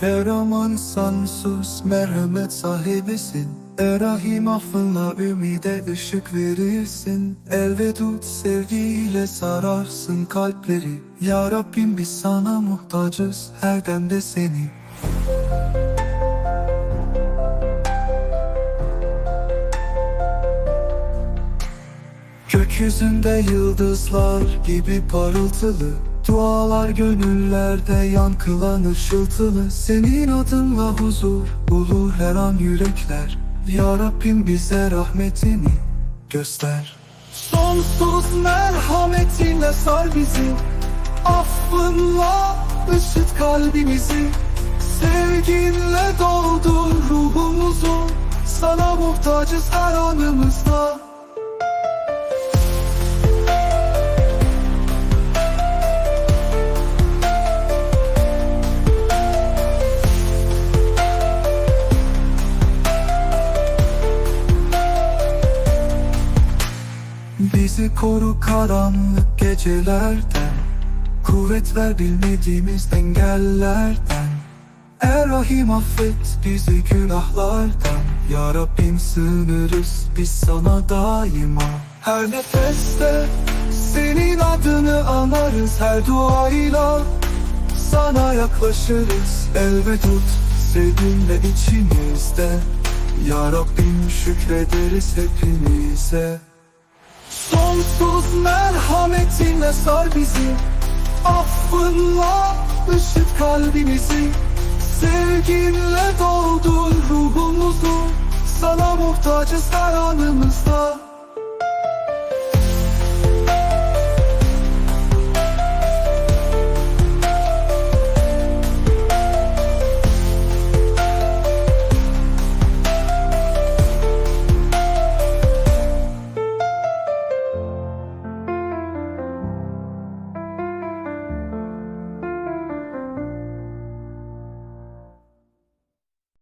Her aman sonsuz merhamet sahibisin. Erahim affınla ümide ışık verirsin. Elvedud sevgiyle sararsın kalpleri. Ya Rabbim biz sana muhtacız her demde seni. Gökyüzünde yıldızlar gibi parıltılı Dualar gönüllerde yankılan ışıltılı. Senin adınla huzur bulur her an yürekler. Ya Rabbim bize rahmetini göster. Sonsuz merhametinle sar bizi. Affınla ışıt kalbimizi. Sevginle doldur ruhumuzu. Sana muhtacız her anımızda Bizi koru karanlık gecelerden. Kuvvet ver bilmediğimiz engellerden. Errahim affet bizi günahlardan. Ya Rabbim sığınırız biz sana daima. Her nefeste senin adını anarız her duayla Sana yaklaşırız. Elve tut sevginle içimizde. Ya Rabbim şükrederiz hepinize Sonsuz merhametinle sar bizi. Affınla ışıt kalbimizi. Sevginle doldur ruhumuzu. Sana muhtacız her anımızda